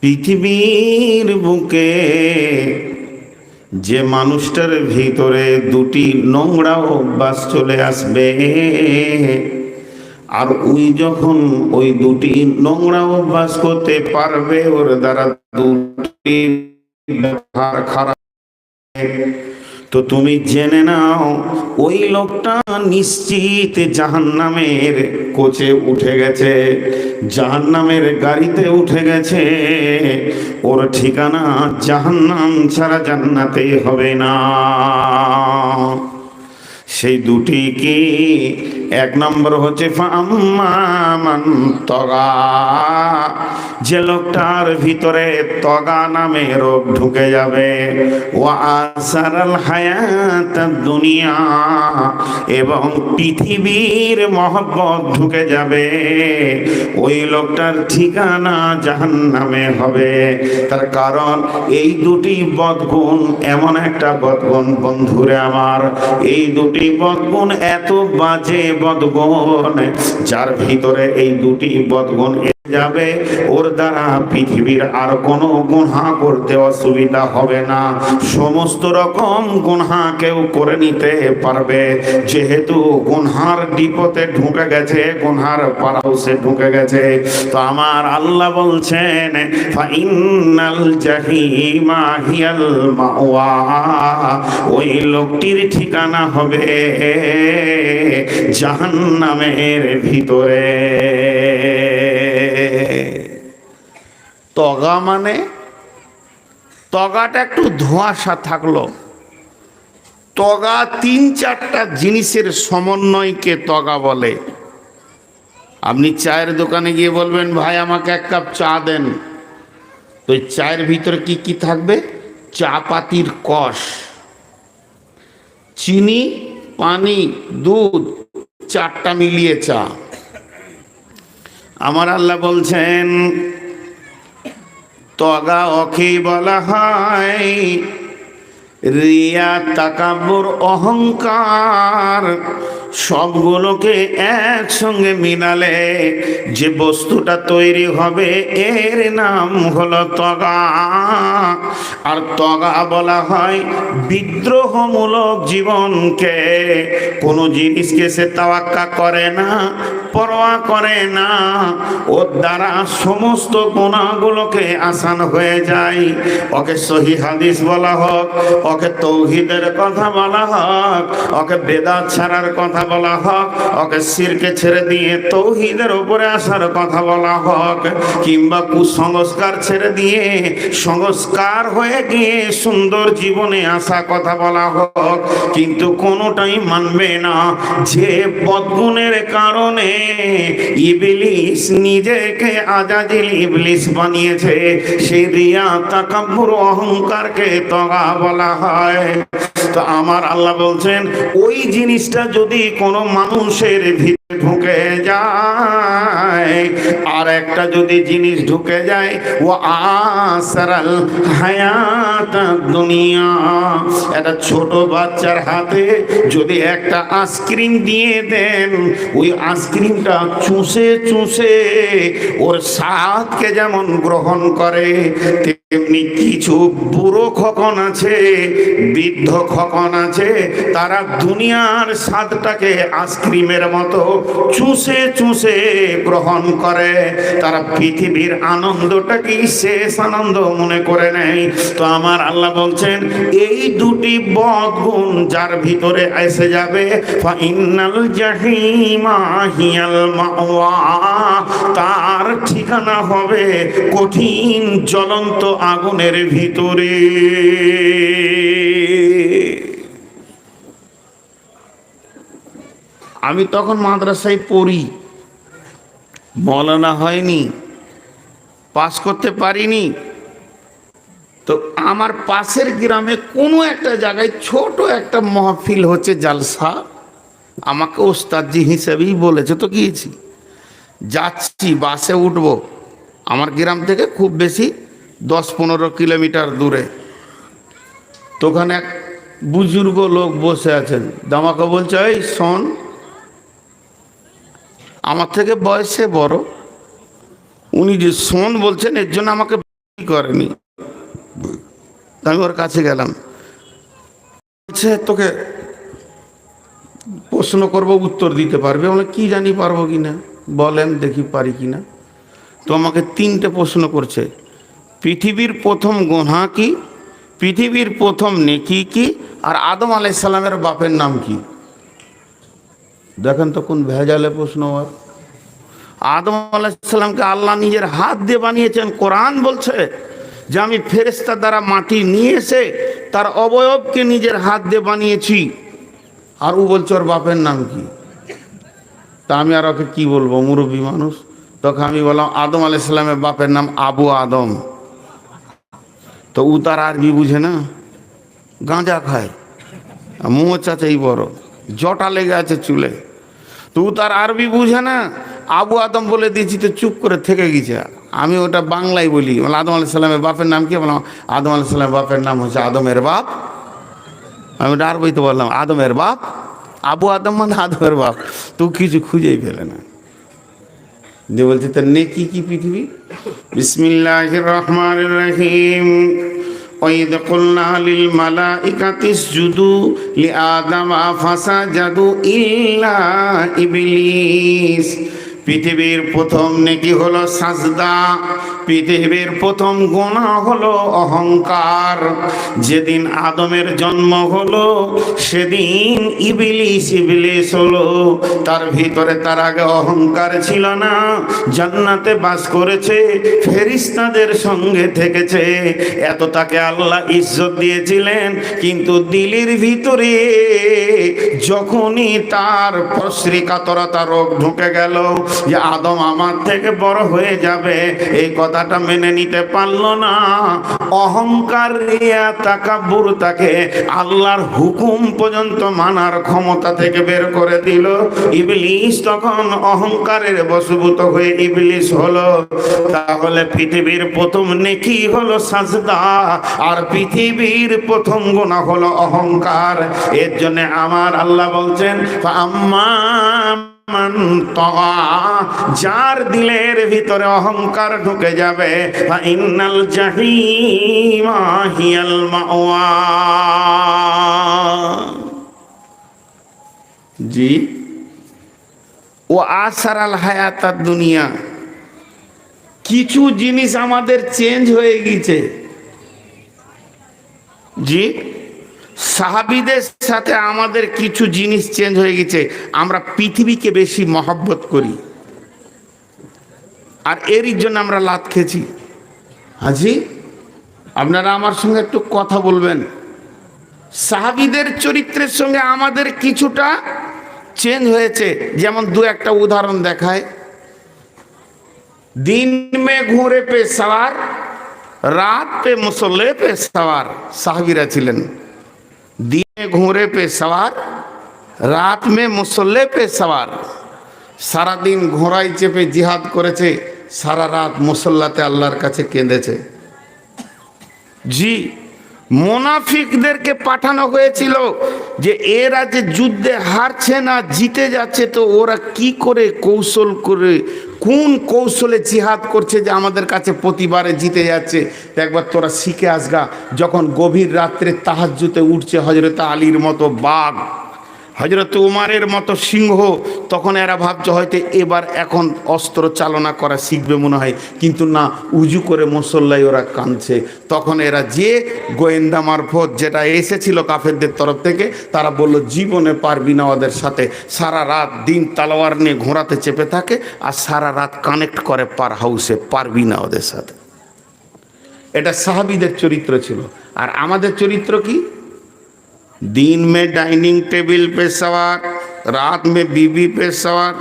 পৃথিবীর বুকে যে মানুষটার ভিতরে দুটি নোংরা অভ্যাস চলে আসবে, আর ওই যখন ওই দুটি নোংরা অভ্যাস করতে পারবে, ওর দ্বারা দুটি খারাপ তো তুমি জেনে নাও, ওই লোকটা নিশ্চিত জাহান্নামের কোচে উঠে গেছে, জাহান্নামের গাড়িতে উঠে গেছে। ওর ঠিকানা জাহান্নাম ছাড়া জান্নাতে হবে না। সেই দুটি কি এক নম্বর হচ্ছে তগা। যে লোকটার ভিতরে তগা নামে রোগ ঢুকে যাবে ও আসারাল হায়াত দুনিয়া, এবং পৃথিবীর মহব্বত ঢুকে যাবে, ওই লোকটার ঠিকানা জাহান নামে হবে। তার কারণ, এই দুটি বদগুণ, এমন একটা বদগুণ বন্ধুরে আমার, এই দুটি বদগুণ এত বাজে বদগুণ যার ভিতরে এই দুটি বদগুণ যাবে, ওর দ্বারা পৃথিবীর আর কোনো গুনহা করতে অসুবিধা হবে না। সমস্ত রকম গুনহা কেউ করে নিতে পারবে। যেহেতু গুনহার ডিপোতে ঢুকে গেছে, গুনহার পারাউসে ঢুকে গেছে। তো আমার আল্লাহ বলছেন, ফাইনাল জাহিমা হিয়াল মাওয়া। ওই লোকটির ঠিকানা হবে জাহান্নামের ভিতরে। তগা মানে? তগাটা একটু ধোঁয়াশা থাকল। তগা তিন চারটা জিনিসের সমন্বয়কে তগা বলে। আপনি চায়ের দোকানে গিয়ে বলবেন, ভাই, আমাকে এক কাপ চা দেন। তো চায়ের ভিতরে কি কি থাকবে? চা পাতির কষ, চিনি, পানি, দুধ, চারটা মিলিয়ে চা। আমার আল্লাহ বলছেন তগা অখি বলা হয় রিয়া তাকাব্বর অহংকার। সবগুলোকে একসঙ্গে মিলালে যে বস্তুটা তৈরি হবে, এর নাম হলো তগা। আর তগা বলা হয় বিদ্রোহমূলক জীবনকে। কোনো জিনিসকে সে তাওয়াক্কা করে না, পরোয়া করে না। ওর দ্বারা সমস্ত গুণাগুলোকে আসান হয়ে যায়। ওকে সহি হাদিস বলা হোক, ওকে তৌহিদের কথা বলা হোক, ওকে বেদাত ছাড়ার কথা বলা হোক, ওকে সিরকে ছেড়ে দিয়ে তৌহিদের উপরে আসার কথা বলা হোক, কিংবা কুসংস্কার ছেড়ে দিয়ে সংস্কার হয়ে গিয়ে সুন্দর জীবনে আসা কথা বলা হোক, কিন্তু কোনোটাই মানবে না। যে বদগুণের কারণে ইবলিস নিজেকে আজাদিল ইবলিস বানিয়েছে সেই রিয়া তাকাব্বুর অহংকারকে তগা বলা হয়। তো আমার আল্লাহ বলছেন, ওই জিনিসটা যদি কোনো মানুষের ভিতরে ঢুকে যায়। আর একটা যদি জিনিস ঢুকে যায়, ও আসারাল হায়াত দুনিয়া। একটা ছোট বাচ্চার হাতে যদি একটা আইসক্রিম দিয়ে দেন, ওই আইসক্রিমটা চুষে চুষে ওর স্বাদকে যেমন গ্রহণ করে, তেমনি কিছু বুড়ো খকন আছে, বৃদ্ধ খকন আছে, তারা দুনিয়ার স্বাদটাকে আইসক্রিমের মতো চুষে চুষে গ্রহণ করে। তারা পৃথিবীর আনন্দটাকে শেষ আনন্দ মনে করে নেয়? তো আমার আল্লাহ বলছেন, এই দুটি বদগুণ যার ভিতরে এসে যাবে, ফাইনাল হিয়াল তার ঠিকানা হবে কঠিন জ্বলন্ত আগুনের ভিতরে। আমি তখন মাদ্রাসায় পড়ি। মলানা হয়নি। পাস করতে পারিনি। তো আমার পাশের গ্রামে কোনো একটা জায়গায় ছোট একটা মহফিল হচ্ছে, জালসা। আমাকে ওস্তাদজি হিসেবেই বলেছে, তো গিয়েছি। যাচ্ছি, বাসে উঠব। আমার গ্রাম থেকে খুব বেশি দশ পনেরো কিলোমিটার দূরে। তো ওখানে এক বুজুর্গ লোক বসে আছেন। দামাকে বলছে, এই শোন আমার থেকে বয়সে বড়। উনি যে শোন বলছেন, এর জন্য আমাকে করেনি। আমি ওর কাছে গেলাম। বলছে, তোকে প্রশ্ন করব, উত্তর দিতে পারবে? আমরা কি জানি পারব কি না? বলেন, দেখি পারি কি না? তো আমাকে তিনটে প্রশ্ন করছে। পৃথিবীর প্রথম গোনা কি? পৃথিবীর প্রথম নেকি কি? আর আদম আলাইসাল্লামের বাপের নাম কি? দেখেন তো কোন ভেজালে প্রশ্ন আর আদম আলাইসাল্লামকে আল্লাহ নিজের হাত দিয়ে বানিয়েছেন, কোরআন বলছে যে আমি ফেরেস্তা দ্বারা মাটি নিয়ে এসে তার অবয়বকে নিজের হাত দিয়ে বানিয়েছি। আর ও বলছে ওর বাপের নাম কি? তা আমি আর ওকে কি বলব, মুরব্বী মানুষ? তখন আমি বললাম, আদম আলাইসাল্লামের বাপের নাম আবু আদম। তো ও তার আরবি বুঝে না? গাঁজা খায়। মুহ চাচাই বড়। জটা লেগে আছে চুলে। তো তার আরবি বুঝে না। আবু আদম বলে দিয়েছি তো চুপ করে থেকে গেছে। আমি ওটা বাংলায় বলি। আদম আলাহ সাল্লামের বাপের নাম কি? বললাম আদম আলাহ সাল্লামের বাপের নাম হচ্ছে আদমের বাপ। আমি ওটা আরবিতে বললাম, আদমের বাপ। আবু আদম মানে আদমের বাপ। তো কিছু খুঁজেই পেলে না। যে বলছে, তার নেকি কি পৃথিবী? বিসমিল্লাহ রহমান রহিম। وإذ قلنا للملائكة اسجدوا لآدم فسجدوا إلا إبليس পৃথিবীর প্রথম নেকি হলো সাজদা পৃথিবীর প্রথম গোনা হলো অহংকার। যেদিন আদমের জন্ম হলো, সেদিন ইবিলিস ইবিলিস হলো। তার ভিতরে তার আগে অহংকার ছিল না, জান্নাতে বাস করেছে, ফেরিস্তাদের সঙ্গে থেকেছে। এত তাকে আল্লাহ ইজ্জত দিয়েছিলেন, কিন্তু দিলির ভিতরে যখনই তার প্রশ্রিকাতরতা রোগ ঢুকে গেল, যে আদম আমার থেকে বড় হয়ে যাবে, এই কথাটা মেনে নিতে পারল না। অহংকার রিয়া তাকাব্বুর তাকে আল্লাহর হুকুম পর্যন্ত মানার ক্ষমতা থেকে বের করে দিল। ইবলিস তখন অহংকারের বশভূত হয়ে ইবলিস হলো। তাহলে পৃথিবীর প্রথম নেকি হলো সাজদা, আর পৃথিবীর প্রথম গুণা হলো অহংকার। এর জন্য আমার আল্লাহ বলছেন আম্মা যার দিলের ভিতরে অহংকার ঢুকে যাবে ইন্নাল জাহিমা হিয়াল মাওয়া। জি? ও আসারাল হায়াতার দুনিয়া। কিছু জিনিস আমাদের চেঞ্জ হয়ে গেছে জি? সাহাবিদের সাথে আমাদের কিছু জিনিস চেঞ্জ হয়ে গেছে। আমরা পৃথিবীকে বেশি মহব্বত করি। আর এরই জন্য আমরা লাত খেয়েছি। হাজি, আপনারা আমার সঙ্গে একটু কথা বলবেন। সাহাবিদের চরিত্রের সঙ্গে আমাদের কিছুটা চেঞ্জ হয়েছে। যেমন দু একটা উদাহরণ দেখায়। দিন মে ঘুরে পে সাওয়ার, রাত পে মুসল্লে পে সাওয়ার, সাহাবিরা ছিলেন। দিনে ঘোড়ে পে সওয়ার রাত মে মুসল্লে পে সওয়ার সারাদিন ঘোড়ায় চেপে জিহাদ করেছে সারা রাত মুসল্লাতে আল্লাহর কাছে কেঁদেছে। জি মোনাফিকদেরকে পাঠানো হয়েছিল যে এরা যে যুদ্ধে হারছে না, জিতে যাচ্ছে, তো ওরা কি করে কৌশল করে কোন কৌশলে জিহাদ করছে যে আমাদের কাছে প্রতিবারে জিতে যাচ্ছে? একবার তোরা শিখে আসগা, যখন গভীর রাত্রে তাহাজুতে উঠছে হজরত আলীর মতো বাঘ। হজরত উমারের মতো সিংহ, তখন এরা ভাবছে হয়তো এবার এখন অস্ত্র চালনা করা শিখবে মনে হয়। কিন্তু না, উজু করে মুসল্লাই ওরা কাঁদছে। তখন এরা যে গোয়েন্দা মারফত যেটা এসেছিল কাফেরদের তরফ থেকে, তারা বলল, জীবনে পারবি না ওদের সাথে। সারা রাত দিন তালোয়ার নিয়ে ঘোরাতে চেপে থাকে আর সারা রাত কানেক্ট করে পার হাউসে। পারবি না ওদের সাথে। এটা সাহাবিদের চরিত্র ছিল। আর আমাদের চরিত্র কি? दिन में डाइनिंग टेबल पे सवार रात में बीबी पे सवार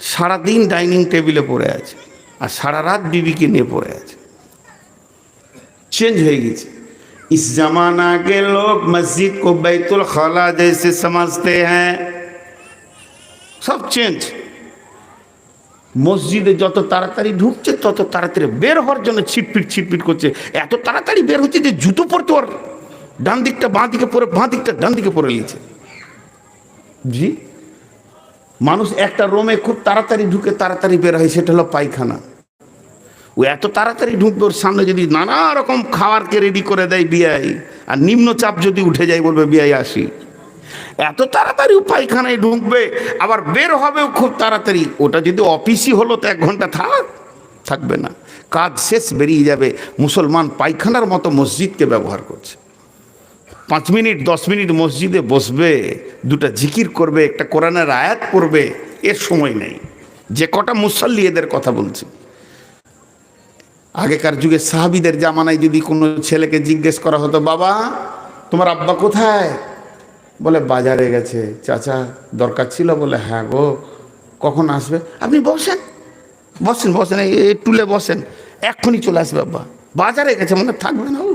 সারাদিন ডাইনিং টেবিলে পড়ে আছে আর সারা রাত বিবিকে নিয়ে পড়ে আছে चेंज হয়ে গেছে इस जमाना के लोग मस्जिद को बैतुल खला जैसे समझते हैं सब चेंज মসজিদে যত তাড়াতাড়ি ঢুকছে, তত তাড়াতাড়ি বের হওয়ার জন্য ছিটপিট ছিটপিট করছে। এত তাড়াতাড়ি বের হচ্ছে যে জুতো পরতে ওর ডান দিকটা বাঁ দিকে পরে, বাঁ দিকটা ডান দিকে পরে নিয়েছে। জি? মানুষ একটা রোমে খুব তাড়াতাড়ি ঢুকে তাড়াতাড়ি বের হয়, সেটা হলো পায়খানা। ও এত তাড়াতাড়ি ঢুকবে, ওর সামনে যদি নানা রকম খাবারকে রেডি করে দেয় বিয়াই আর নিম্নচাপ যদি উঠে যায় বলবে বিয়াই আসি। এত তাড়াতাড়ি পায়খানায় ঢুকবে, আবার বের হবেও খুব তাড়াতাড়ি। ওটা যদি অফিসই হলো তো এক ঘণ্টা থাক, থাকবে না। কাজ শেষ, বেরিয়ে যাবে। মুসলমান পায়খানার মতো মসজিদকে ব্যবহার করছে। পাঁচ মিনিট, দশ মিনিট মসজিদে বসবে, দুটা জিকির করবে, একটা কোরআনের আয়াত করবে এর সময় নেই। যে কটা মুসল্লি এদের কথা বলছি। আগেকার যুগে সাহাবিদের জামানায় যদি কোনো ছেলেকে জিজ্ঞেস করা হতো, বাবা, তোমার আব্বা কোথায়? বলে, বাজারে গেছে, চাচা দরকার ছিল? বলে হ্যাঁ গো, কখন আসবে? আপনি বসেন বসেন বসেন, এই টুলে বসেন, এক্ষুনি চলে আসবে আব্বা, বাজারে গেছে, মনে থাকবে না ও?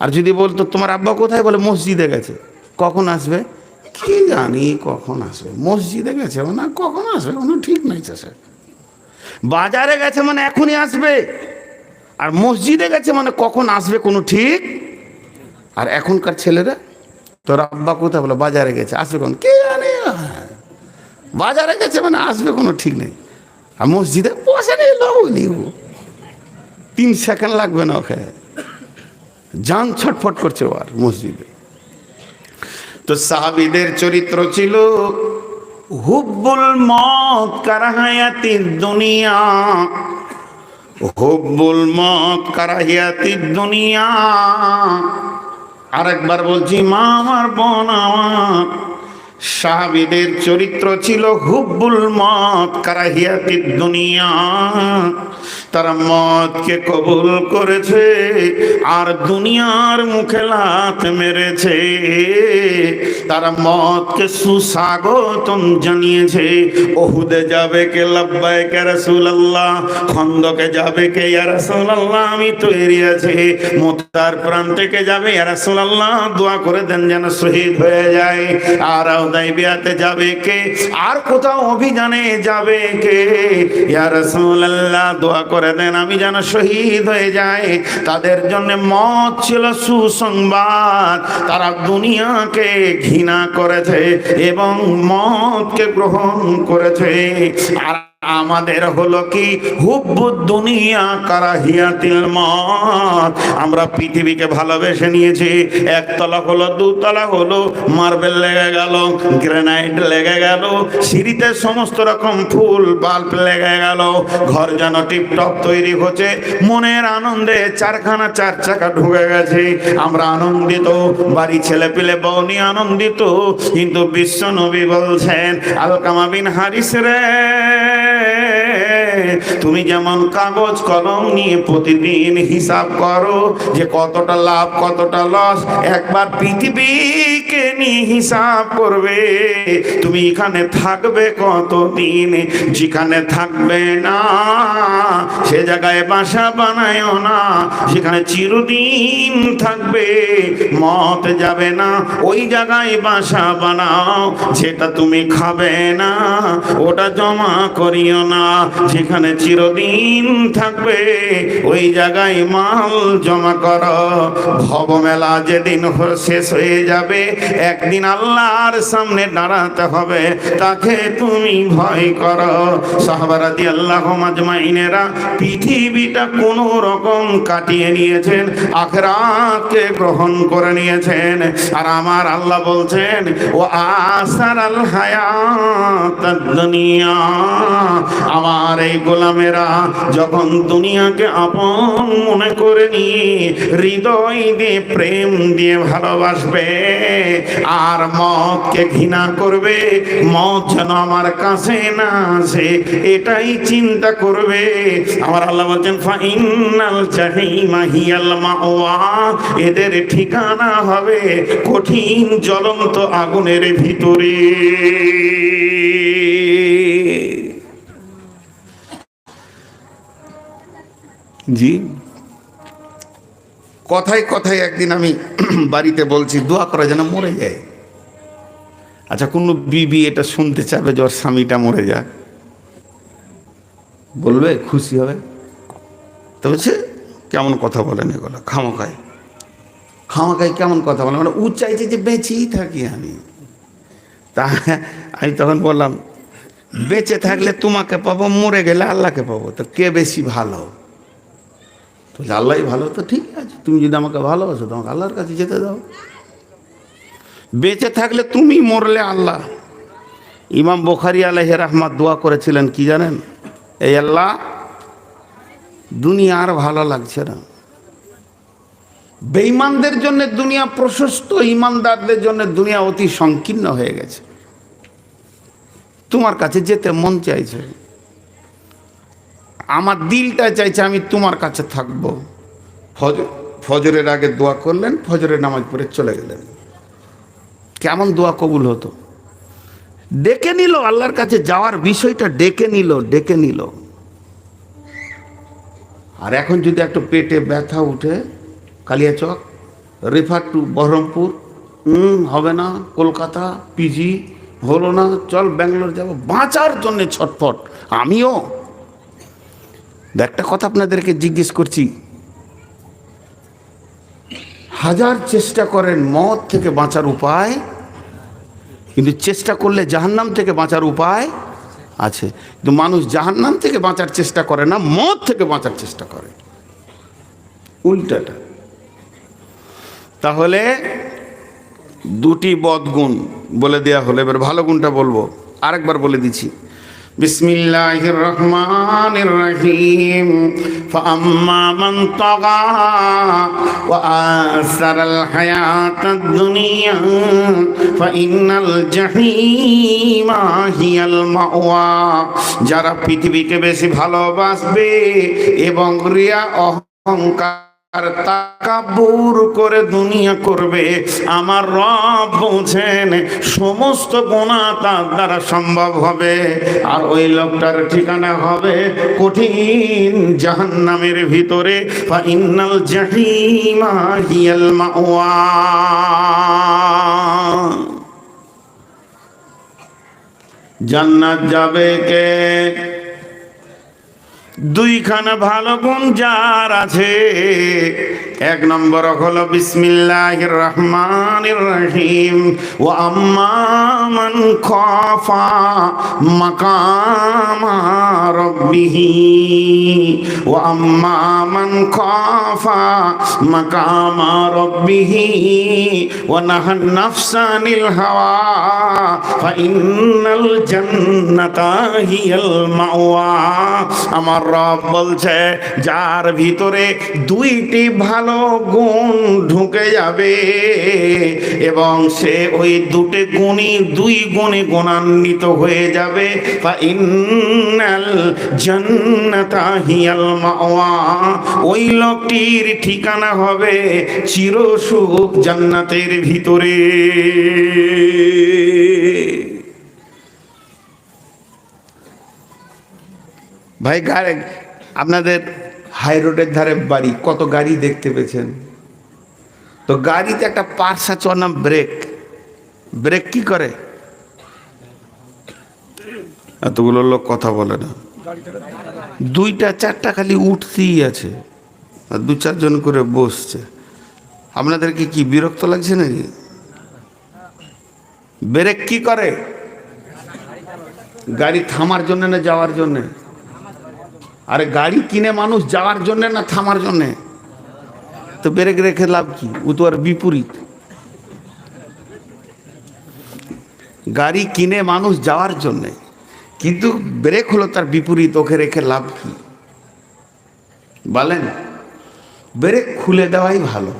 আর যদি বলতো, তোমার আব্বা কোথায়? বলে, মসজিদে গেছে, কখন আসবে? কি জানি কখন আসবে, মসজিদে গেছে না কখন আসবে, কোনো ঠিক নাই স্যার বাজারে গেছে মানে এখনই আসবে, আর মসজিদে গেছে মানে কখন আসবে, কোনো ঠিক? আর এখনকার ছেলেরা? তোর আব্বা কোথায় বলে, বাজারে গেছে। আসবে কোন কে জানে? বাজারে গেছে মানে আসবে কোনো ঠিক নেই। আর মসজিদে বসে নেই, লোক তিন সেকেন্ড লাগবে না ওকে। যান ছটফট করছে আর মসজিদে। তো সাহাবিদের চরিত্র ছিল, হুব্বুল মত কারাহায়াতি দুনিয়া। হুব্বুল মত কারাহিয়াতি দুনিয়া। আরেকবার বলছি মা আমার বোন আমার সাহাবিদের চরিত্র ছিল হুব্বুল মত কারাহিয়াতি দুনিয়া। তারা মদকে কবুল করেছে আর দুনিয়ার মুখে লাত মেরেছে। তারা মদকে সুস্বাগতম জানিয়েছে, ওহুদে যাবে কে লাব্বাই কে রাসূলুল্লাহ? খন্দকে যাবে কে ইয়া রাসূলুল্লাহ? আমি তৈরি আছি। মোতার প্রাণ থেকে যাবে? রাসূলুল্লাহ, দোয়া করে দেন যেন শহীদ হয়ে যায়। আর হুদাইবিয়াতে যাবে কে? আর কোথাও অভিযানে যাবে কে? ইয়া রাসূলুল্লাহ, দোয়া করে দেন, আমি যেন শহীদ হয়ে যায় তাদের জন্য মত ছিল সুসংবাদ। তারা দুনিয়াকে ঘৃণা করেছে এবং মতকে গ্রহণ করেছে। আর আমাদের হলো কি? দুনিয়া কারাহিয়াতিল মত আমরা পৃথিবীকে ভালোবেসে নিয়েছি। একতলা হলো, দুতলা হলো, মার্বেল লেগে গেল, গ্রেনাইট লেগে গেল, সিঁড়িতে সমস্ত রকম ফুল, বাল্ব লেগে গেল, ঘর যেন টিপটপ তৈরি হচ্ছে, মনের আনন্দে চারখানা চার চাকা ঢুকে গেছে। আমরা আনন্দিত বাড়ি ছেলে পেলে বউ নিয়ে আনন্দিত, কিন্তু বিশ্ব নবী বলছেন, আলকামা বিন হারিস রে। তুমি যেমন কাগজ কলম নিয়ে প্রতিদিন হিসাব করো যে কতটা লাভ, কতটা লস, একবার পৃথিবীকে নিয়ে হিসাব করবে। তুমি এখানে থাকবে কতদিন? যেখানে থাকবে না, সে জায়গায় বাসা বানায়ও না, সেখানে চিরদিন থাকবে, মত যাবে না। ওই জায়গায় বাসা বানাও, যেটা তুমি খাবে না, ওটা জমা করিও না, যেখানে চিরদিন থাকবে। ওই জায়গায় মাল জমা করো। ভব মেলা যেদিন শেষ হয়ে যাবে, একদিন আল্লাহর সামনে দাঁড়াতে হবে। তাকে তুমি ভয় করো। সাহাবারাদি আল্লাহ মাজমাইনেরা পৃথিবীটা কোনো রকম কাটিয়ে নিয়েছেন, আখরাতকে গ্রহণ করে নিয়েছেন। আর আমার আল্লাহ বলছেন, ও আসার আল হায়াত দুনিয়া আমার এই গোলামেরা, যখন দুনিয়াকে আপন মনে করে হৃদয় দিয়ে প্রেম দিয়ে ভালোবাসবে আর মতকে ঘৃণা করবে মত যেন আমার কাছে না আসে, এটাই চিন্তা করবে। আমার আল্লাহ বলছেন ফাইনাল জাহিমা হিয়াল মাওয়া এদের ঠিকানা হবে কঠিন জ্বলন্ত আগুনের ভিতরে। জি। কথায় কথায় একদিন আমি বাড়িতে বলছি, দোয়া করা যেন মরে যায়। আচ্ছা কোনো বিবি এটা শুনতে চাবে যে ওর স্বামীটা মরে যাক? বলবে, খুশি হবে। তো বলছে, কেমন কথা বলেন এগুলো? খামাখায়। খামাখায় কেমন কথা বলে মানে ও চাইছে যে বেঁচেই থাকি আমি। তা আমি তখন বললাম, বেঁচে থাকলে তোমাকে পাবো, মরে গেলে আল্লাহকে পাবো। তো কে বেশি ভালো? তো আল্লাহ ভালো, তো ঠিক আছে, তুমি যদি আমাকে ভালোবাসো, তোমাকে আল্লাহর কাছে যেতে দাও। বেঁচে থাকলে তুমি মরলে আল্লাহ। ইমাম বোখারি আলহ রহমাত দোয়া করেছিলেন, কি জানেন? এই আল্লাহ, দুনিয়া আর ভালো লাগছে না। বেঈমানদের জন্য দুনিয়া প্রশস্ত ইমানদারদের জন্য দুনিয়া অতি সংকীর্ণ হয়ে গেছে। তোমার কাছে যেতে মন চাইছে। আমার দিলটা চাইছে আমি তোমার কাছে থাকব। ফজর ফজরের আগে দোয়া করলেন, ফজরের নামাজ পড়ে চলে গেলেন। কেমন দোয়া কবুল হতো? ডেকে নিল, আল্লাহর কাছে যাওয়ার বিষয়টা ডেকে নিল ডেকে নিল। আর এখন যদি একটু পেটে ব্যথা উঠে কালিয়াচক রেফার টু বহরমপুর হবে না, কলকাতা, পিজি, হলো না, চল ব্যাঙ্গালোর যাব, বাঁচার জন্যে ছটফট। আমিও একটা কথা আপনাদেরকে জিজ্ঞেস করছি। হাজার চেষ্টা করেন মদ থেকে বাঁচার উপায়, কিন্তু চেষ্টা করলে জাহান্নাম থেকে বাঁচার উপায় আছে। কিন্তু মানুষ জাহান্নাম থেকে বাঁচার চেষ্টা করে না, মদ থেকে বাঁচার চেষ্টা করে। উল্টাটা। তাহলে দুটি বদগুণ বলে দেয়া হলো, এবার ভালো গুণটা বলব। আরেকবার বলে দিচ্ছি। বিসমিল্লাহির রহমানির রহিম ফাআম্মা মান তাগা ওয়া আসারাল হায়াতাদ দুনিয়া ফাইনাল জাহিমা হিয়াল মাওয়া। যারা পৃথিবীকে বেশি ভালোবাসবে এবং রিয়া অহংকার আর তাকাবুর করে দুনিয়া করবে। আমার রব বলছেন সমস্ত গোনা তার দ্বারা সম্ভব হবে। আর ওই লোকটার ঠিকানা হবে কঠিন জাহান্নামের ভিতরে। বা ইন্নাল জাহিমা হিয়াল মাওয়া। জান্নাত যাবে কে? দুইখানা ভালো গুণ যার আছে এক নম্বর হলো বিসমিল্লাহ রহমান রহিম। ও আম্মান খফা মাকামা রব্বিহি। ও আম্মান খফা মাকামা রব্বিহি। ও নাহান নাফসানিল হাওয়া। ফাইনাল জান্নাতা হিয়াল মাওয়া। আমার রব বলছে, যার ভিতরে দুইটি ভালো গুণ ঢুকে যাবে এবং সে ওই দুটি গুণই দুই গুণে গুণান্বিত হয়ে যাবে। ওই লোকটির ঠিকানা হবে চিরসুখ জান্নাতের ভিতরে। ভাই আপনাদের হাই রোডের ধারে বাড়ি, কত গাড়ি দেখতে পেয়েছেন? তো গাড়িতে একটা পার্স আছে, ওর নাম ব্রেক। ব্রেক কি করে? এতগুলো লোক কথা বলে না। দুইটা, চারটা খালি উঠতেই আছে। আর দু চারজন করে বসছে। আপনাদেরকে কি বিরক্ত লাগছে নাকি? ব্রেক কি করে? গাড়ি থামার জন্য না যাওয়ার জন্যে? আরে গাড়ি কিনে মানুষ যাওয়ার জন্য না থামার জন্যে? তো ব্রেক রেখে লাভ কি? ও তো আর বিপরীত। গাড়ি কিনে মানুষ যাওয়ার জন্যে, কিন্তু ব্রেক হলো তার বিপরীত, ওকে রেখে লাভ কি? বলেন, ব্রেক খুলে দেওয়াই ভালো,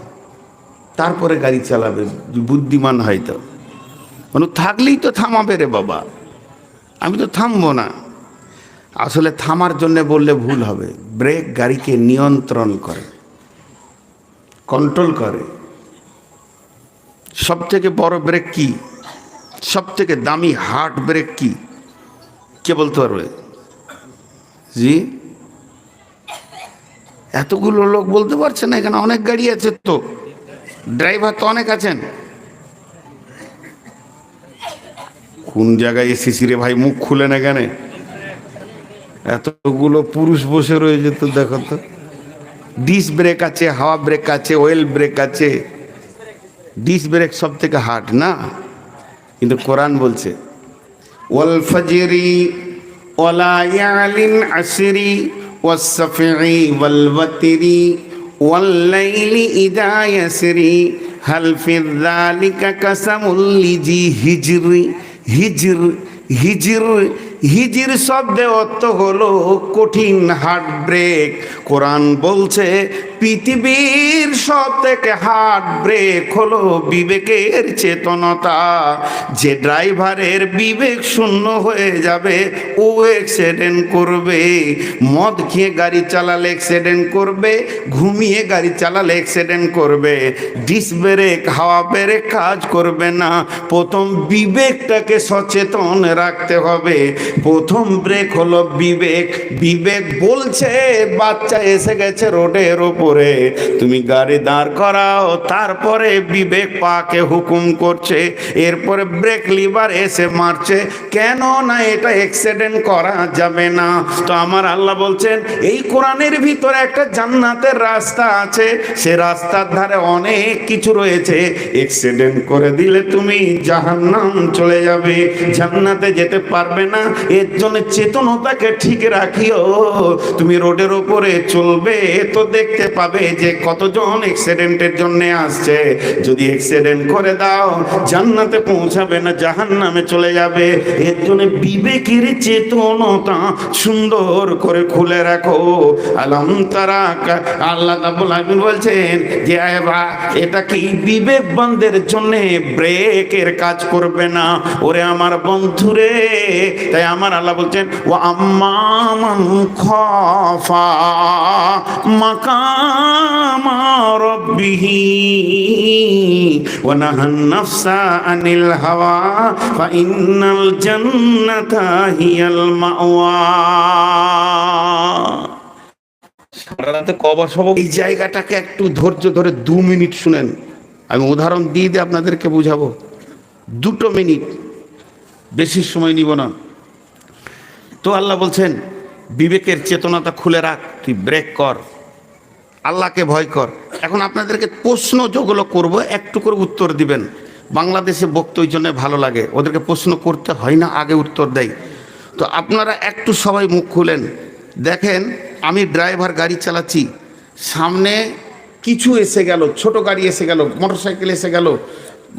তারপরে গাড়ি চালাবে, বুদ্ধিমান হয়তো। মানে থাকলেই তো থামাবে রে বাবা। আমি তো থামবো না। আসলে থামার জন্য বললে ভুল হবে। ব্রেক গাড়িকে নিয়ন্ত্রণ করে কন্ট্রোল করে। সব থেকে বড় ব্রেক কি? সব থেকে দামি হার্ট ব্রেক কি? কে বলতে পারবে? জি? এতগুলো লোক বলতে পারছে না, এখানে অনেক গাড়ি আছে তো। ড্রাইভার তো অনেক আছেন। কোন জায়গায় এসেছি রে ভাই, মুখ খুলে না কেন? এতগুলো পুরুষ বসে রয়েছে তো দেখো তো। ডিস ব্রেক আছে, হাওয়া ব্রেক আছে অয়েল ব্রেক আছে। ডিস ব্রেক সব থেকে হার্ড না? কিন্তু কোরআন বলছে, ওয়াল ফজরি ওলা ইয়ালিন আসরি ওয়াসফি ওয়ালওয়াতিরি ওয়াল্লাইলি ইদা ইয়াসরি। হাল ফি যালিকা কাসামুল লিজি হিজরি, হিজর হিজর হিজির শব্দে অর্থ হলো কঠিন হার্ট ব্রেক কোরআন বলছে, পৃথিবীর সব থেকে হার্ট ব্রেক হলো বিবেকের চেতনতা। যে ড্রাইভারের বিবেক শূন্য হয়ে যাবে, ও অ্যাক্সিডেন্ট করবে। মদ খেয়ে গাড়ি চালালে অ্যাক্সিডেন্ট করবে, ঘুমিয়ে গাড়ি চালালে অ্যাক্সিডেন্ট করবে। ডিস ব্রেক, হাওয়া ব্রেক কাজ করবে না। প্রথম বিবেকটাকে সচেতন রাখতে হবে। প্রথম ব্রেক হলো বিবেক। বিবেক বলছে, বাচ্চা এসে গেছে রোডের ওপরে তুমি গাড়ি দাঁড় করাও, তারপরে বিবেক পাকে হুকুম করছে। এরপরে ব্রেক লিভার এসে মারছে। কেন না এটা অ্যাক্সিডেন্ট করা যাবে না? তো আমার আল্লাহ বলছেন, এই কোরআনের ভিতরে একটা জান্নাতের রাস্তা আছে। সে রাস্তার ধারে অনেক কিছু রয়েছে। অ্যাক্সিডেন্ট করে দিলে তুমি জাহান্নাম চলে যাবে। জান্নাতে যেতে পারবে না এর জন্য চেতনতাকে ঠিক রাখিও। তুমি রোডের উপরে চলবে, তো দেখতে পাবে যে কতজন অ্যাক্সিডেন্টের জন্য আসছে। যদি অ্যাক্সিডেন্ট করে দাও, জান্নাতে পৌঁছাবে না, জাহান্নামে চলে যাবে। এর জন্য বিবেকের চেতনতা সুন্দর করে খুলে রাখো। আলম তারা আল্লাহ বলছেন যে এটা কি বিবেকবানদের জন্য ব্রেকের কাজ করবে না? ওরে আমার বন্ধুরে, তাই আমার আল্লাহ বলছেন ও আম্মান খফা মাকামা রব্বিহি ওয়া নাহান নাফসা আনিল হাওয়া ফা ইন্নাল জান্নাতা হিয়াল মাওয়া। এই জায়গাটাকে একটু ধৈর্য ধরে দু মিনিট শুনেন। আমি উদাহরণ দিয়ে দিয়ে আপনাদেরকে বুঝাবো। দুটো মিনিট। বেশি সময় নিব না। তো আল্লাহ বলছেন, বিবেকের চেতনাটা খুলে রাখ, তুই ব্রেক কর। আল্লাহকে ভয় কর। এখন আপনাদেরকে প্রশ্ন যেগুলো করব একটু করে উত্তর দিবেন। বাংলাদেশে বক্ত ওই জন্য ভালো লাগে। ওদেরকে প্রশ্ন করতে হয় না, আগে উত্তর দেয়। তো আপনারা একটু সবাই মুখ খুলেন। দেখেন, আমি ড্রাইভার গাড়ি চালাচ্ছি। সামনে কিছু এসে গেল, ছোট গাড়ি এসে গেল, মোটরসাইকেল এসে গেল,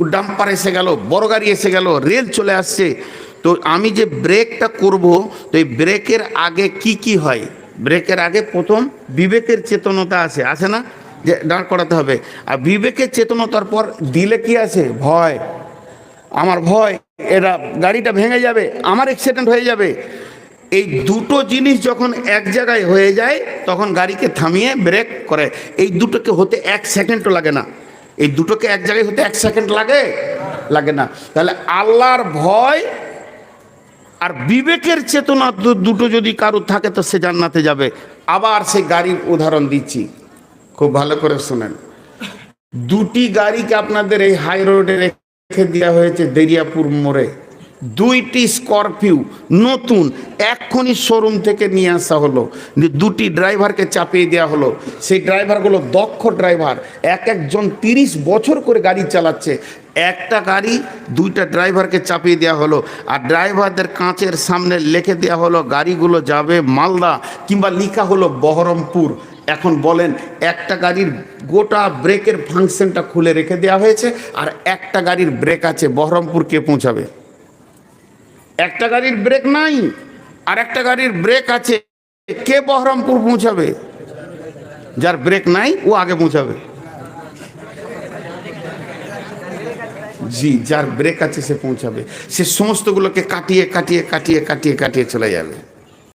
ডাম্পার এসে গেল, বড় গাড়ি এসে গেল, রেল চলে আসছে। তো আমি যে ব্রেকটা করব, তো এই ব্রেকের আগে কি কি হয়? ব্রেকের আগে প্রথম বিবেকের চেতনতা আছে। আছে না? যে দাঁড় করাতে হবে। আর বিবেকের চেতনতার পর দিলে কি আছে? ভয়। আমার ভয় এরা গাড়িটা ভেঙে যাবে, আমার অ্যাক্সিডেন্ট হয়ে যাবে। এই দুটো জিনিস যখন এক জায়গায় হয়ে যায়, তখন গাড়িকে থামিয়ে ব্রেক করে। এই দুটোকে হতে এক সেকেন্ডও লাগে না। এই দুটোকে এক জায়গায় হতে এক সেকেন্ড লাগে? লাগে না। তাহলে আল্লাহর ভয় আর বিবেকের চেতনা দুটো যদি কারও থাকে তো সে জান্নাতে যাবে। আবার সেই গাড়ির উদাহরণ দিচ্ছি। খুব ভালো করে শোনেন। দুটি গাড়িকে আপনাদের এই হাই রোডে রেখে দেওয়া হয়েছে দেরিয়াপুর মোড়ে। দুইটি স্করপিও নতুন, এক্ষুনি শোরুম থেকে নিয়ে আসা হলো। দুটি ড্রাইভারকে চাপিয়ে দেওয়া হলো। সেই ড্রাইভারগুলো দক্ষ ড্রাইভার, এক একজন তিরিশ বছর করে গাড়ি চালাচ্ছে। একটা গাড়ি দুইটা ড্রাইভারকে চাপিয়ে দেওয়া হলো। আর ড্রাইভারদের কাঁচের সামনে লিখে দেওয়া হলো, গাড়িগুলো যাবে মালদা কিংবা লিখা হলো বহরমপুর। এখন বলেন, একটা গাড়ির গোটা ব্রেকের ফাংশনটা খুলে রেখে দেওয়া হয়েছে, আর একটা গাড়ির ব্রেক আছে, বহরমপুর কে পৌঁছাবে? একটা গাড়ির ব্রেক নাই, আর একটা গাড়ির ব্রেক আছে, কে বহরমপুর পৌঁছাবে? যার ব্রেক নাই, ও আগে পৌঁছাবে। জি, যার ব্রেক আছে সে পৌঁছাবে। সে সমস্তগুলোকে কাটিয়ে কাটিয়ে কাটিয়ে কাটিয়ে কাটিয়ে চলে যাবে।